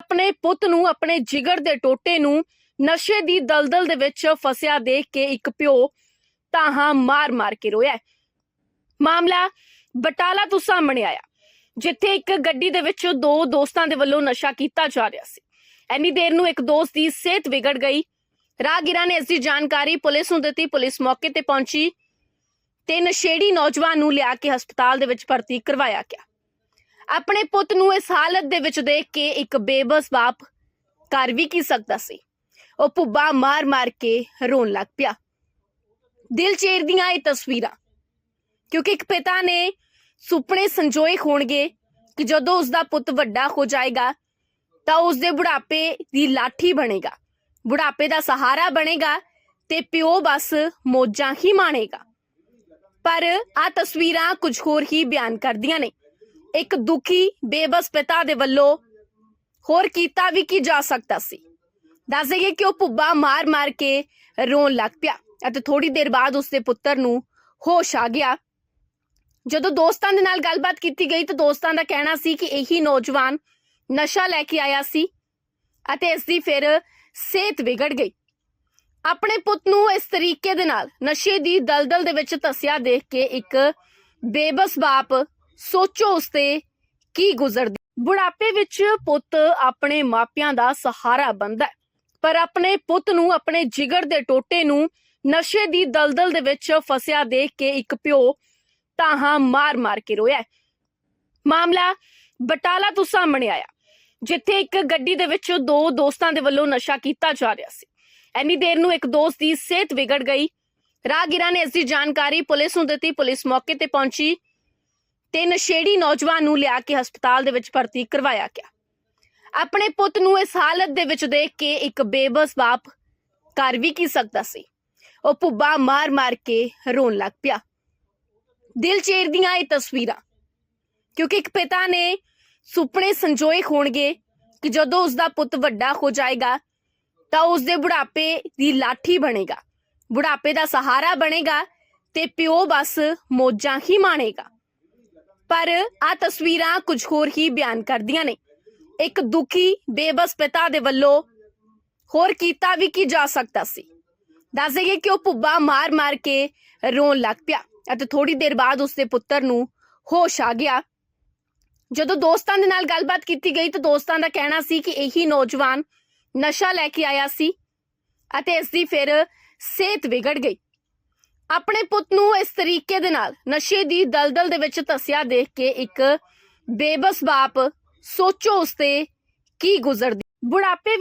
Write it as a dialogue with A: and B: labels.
A: ਆਪਣੇ ਪੁੱਤ ਨੂੰ, ਆਪਣੇ ਜਿਗਰ ਦੇ ਟੋਟੇ ਨੂੰ ਨਸ਼ੇ ਦੀ ਦਲਦਲ ਦੇ ਵਿੱਚ ਫਸਿਆ ਦੇਖ ਕੇ ਇੱਕ ਪਿਓ ਤਾਹਾਂ ਮਾਰ-ਮਾਰ ਕੇ ਰੋਇਆ ਮਾਮਲਾ ਬਟਾਲਾ ਤੋਂ ਸਾਹਮਣੇ ਆਇਆ, ਜਿੱਥੇ ਇੱਕ ਗੱਡੀ ਦੇ ਵਿੱਚ ਦੋ ਦੋਸਤਾਂ ਦੇ ਵੱਲੋਂ ਨਸ਼ਾ ਕੀਤਾ ਜਾ ਰਿਹਾ ਸੀ। ਐਨੀ ਦੇਰ ਨੂੰ ਇੱਕ ਦੋਸਤ ਦੀ ਸਿਹਤ ਵਿਗੜ ਗਈ। ਰਾਹਗੀਰਾਂ ਨੇ ਇਸ ਦੀ ਜਾਣਕਾਰੀ ਪੁਲਿਸ ਨੂੰ ਦਿੱਤੀ। ਪੁਲਿਸ ਮੌਕੇ ਤੇ ਪਹੁੰਚੀ ਤੇ ਨਸ਼ੇੜੀ ਨੌਜਵਾਨ ਨੂੰ ਲਿਆ ਕੇ ਹਸਪਤਾਲ ਦੇ ਵਿੱਚ ਭਰਤੀ ਕਰਵਾਇਆ ਗਿਆ। ਆਪਣੇ ਪੁੱਤ ਨੂੰ ਇਸ ਹਾਲਤ ਦੇ ਵਿੱਚ ਦੇਖ ਕੇ ਇੱਕ ਬੇਬਸ ਬਾਪ ਕਰ ਵੀ ਕੀ ਸਕਦਾ ਸੀ? ਉਹ ਪੁੱਬਾ ਮਾਰ-ਮਾਰ ਕੇ ਰੋਣ ਲੱਗ ਪਿਆ। ਦਿਲ ਚੀਰਦੀਆਂ ਇਹ ਤਸਵੀਰਾਂ, ਕਿਉਂਕਿ ਇੱਕ ਪਿਤਾ ਨੇ ਸੁਪਨੇ ਸੰਜੋਏ ਹੋਣਗੇ ਕਿ ਜਦੋਂ ਉਸ ਦਾ ਪੁੱਤ ਵੱਡਾ ਹੋ ਜਾਏਗਾ, ਤਾਂ ਉਸ ਦੇ ਬੁਢਾਪੇ ਦੀ ਲਾਠੀ ਬਣੇਗਾ, ਬੁਢਾਪੇ ਦਾ ਸਹਾਰਾ ਬਣੇਗਾ ਤੇ ਪਿਓ ਬਸ ਮੋਜਾਂ ਹੀ ਮਾਣੇਗਾ। ਪਰ ਆ ਤਸਵੀਰਾਂ ਕੁਝ ਹੋਰ ਹੀ ਬਿਆਨ ਕਰਦੀਆਂ ਨੇ। ਇੱਕ ਦੁਖੀ, ਬੇਬਸ ਪਿਤਾ ਦੇ ਵੱਲੋਂ ਹੋਰ ਕੀਤਾ ਵੀ ਕੀ ਜਾ ਸਕਦਾ ਸੀ? ਦੱਸ ਦਈਏ ਕਿ ਉਹ ਪੁੱਬਾ ਮਾਰ-ਮਾਰ ਕੇ ਰੋਣ ਲੱਗ ਪਿਆ ਅਤੇ ਥੋੜੀ ਦੇਰ ਬਾਅਦ ਉਸਦੇ ਪੁੱਤਰ ਨੂੰ ਹੋਸ਼ ਆ ਗਿਆ। ਜਦੋਂ ਦੋਸਤਾਂ ਦੇ ਨਾਲ ਗੱਲਬਾਤ ਕੀਤੀ ਗਈ ਤਾਂ ਦੋਸਤਾਂ ਦਾ ਕਹਿਣਾ ਸੀ ਕਿ ਇਹੀ ਨੌਜਵਾਨ ਨਸ਼ਾ ਲੈ ਕੇ ਆਇਆ ਸੀ ਅਤੇ ਇਸ ਦੀ ਫਿਰ ਸਿਹਤ ਵਿਗੜ ਗਈ। ਆਪਣੇ ਪੁੱਤ ਨੂੰ ਇਸ ਤਰੀਕੇ ਦੇ ਨਾਲ ਨਸ਼ੇ ਦੀ ਦਲਦਲ ਦੇ ਵਿੱਚ ਧੱਸਿਆ ਦੇਖ ਕੇ ਇੱਕ ਬੇਬਸ ਬਾਪ ਸੋਚੋ ਉਸ ਤੇ ਕੀ ਗੁਜ਼ਰਦੀ। ਬੁਢਾਪੇ ਵਿੱਚ ਪੁੱਤ ਆਪਣੇ ਮਾਪਿਆਂ ਦਾ ਸਹਾਰਾ ਬਣਦਾ ਪਰ ਆਪਣੇ ਪੁੱਤ ਨੂੰ ਆਪਣੇ ਜਿਗਰ ਦੇ ਟੋਟੇ ਨੂੰ ਨਸ਼ੇ ਦੀ ਦਲਦਲ ਦੇ ਵਿੱਚ ਫਸਿਆ ਦੇਖ ਕੇ ਇੱਕ ਪਿਓ ਤਾਹਾਂ ਮਾਰ-ਮਾਰ ਕੇ ਰੋਇਆ ਮਾਮਲਾ ਬਟਾਲਾ ਤੋਂ ਸਾਹਮਣੇ ਆਇਆ, ਜਿੱਥੇ ਇੱਕ ਗੱਡੀ ਦੇ ਵਿੱਚ ਦੋ ਦੋਸਤਾਂ ਦੇ ਵੱਲੋਂ ਨਸ਼ਾ ਕੀਤਾ ਜਾ ਰਿਹਾ ਸੀ। ਐਨੀ ਦੇਰ ਨੂੰ ਇੱਕ ਦੋਸਤ ਦੀ ਸਿਹਤ ਵਿਗੜ ਗਈ। ਰਾਹਗੀਰਾਂ ਨੇ ਇਸ ਦੀ ਜਾਣਕਾਰੀ ਪੁਲਿਸ ਨੂੰ ਦਿੱਤੀ। ਪੁਲਿਸ ਮੌਕੇ ਤੇ ਪਹੁੰਚੀ। ਤੇ ਨਸ਼ੇੜੀ ਨੌਜਵਾਨ ਨੂੰ ਲਿਆ ਕੇ ਹਸਪਤਾਲ ਦੇ ਵਿੱਚ ਭਰਤੀ ਕਰਵਾਇਆ ਗਿਆ। ਆਪਣੇ ਪੁੱਤ ਨੂੰ ਇਸ ਹਾਲਤ ਦੇ ਵਿੱਚ ਦੇਖ ਕੇ ਇੱਕ ਬੇਬਸ ਬਾਪ ਕਰ ਵੀ ਕੀ ਸਕਦਾ ਸੀ। ਉਹ ਪੁੱਬਾ ਮਾਰ-ਮਾਰ ਕੇ ਰੋਣ ਲੱਗ ਪਿਆ। ਦਿਲ ਚੀਰਦੀਆਂ ਇਹ ਤਸਵੀਰਾਂ, ਕਿਉਂਕਿ ਇੱਕ ਪਿਤਾ ਨੇ ਸੁਪਨੇ ਸੰਜੋਏ ਹੋਣਗੇ ਕਿ ਜਦੋਂ ਉਸ ਦਾ ਪੁੱਤ ਵੱਡਾ ਹੋ ਜਾਏਗਾ, ਤਾਂ ਉਸ ਦੇ ਬੁਢਾਪੇ ਦੀ ਲਾਠੀ ਬਣੇਗਾ। ਬੁਢਾਪੇ ਦਾ ਸਹਾਰਾ ਬਣੇਗਾ ਤੇ ਪਿਓ ਬਸ ਮੋਜਾਂ ਹੀ ਮਾਣੇਗਾ। ਪਰ ਆ ਤਸਵੀਰਾਂ ਕੁਝ ਹੋਰ ਹੀ ਬਿਆਨ ਕਰਦੀਆਂ ਨੇ। ਇੱਕ ਦੁਖੀ, ਬੇਬਸ ਪਿਤਾ ਦੇ ਵੱਲੋਂ ਹੋਰ ਕੀਤਾ ਵੀ ਕੀ ਜਾ ਸਕਦਾ ਸੀ। ਦੱਸ ਦਈਏ ਕਿ ਉਹ ਪੁੱਬਾ ਮਾਰ-ਮਾਰ ਕੇ ਰੋਣ ਲੱਗ ਪਿਆ ਅਤੇ ਥੋੜੀ ਦੇਰ ਬਾਅਦ ਉਸਦੇ ਪੁੱਤਰ ਨੂੰ ਹੋਸ਼ ਆ ਗਿਆ। ਜਦੋਂ ਦੋਸਤਾਂ ਦੇ ਨਾਲ ਗੱਲਬਾਤ ਕੀਤੀ ਗਈ ਤਾਂ ਦੋਸਤਾਂ ਦਾ ਕਹਿਣਾ ਸੀ ਕਿ ਇਹੀ ਨੌਜਵਾਨ ਨਸ਼ਾ ਲੈ ਕੇ ਆਇਆ ਸੀ ਅਤੇ ਇਸ ਦੀ ਫਿਰ ਸਿਹਤ ਵਿਗੜ ਗਈ। ਆਪਣੇ ਪੁੱਤ ਨੂੰ ਇਸ ਤਰੀਕੇ ਦੇ ਨਾਲ ਨਸ਼ੇ ਦੀ ਦਲਦਲ ਦੇ ਵਿੱਚ ਤਸਿਆ ਦੇਖ ਕੇ ਇੱਕ ਬੇਬਸ ਬਾਪ ਸੋਚੋ ਉਸ ਤੇ ਕੀ ਗੁਜ਼ਰਦੀ। ਬੁਢਾਪੇ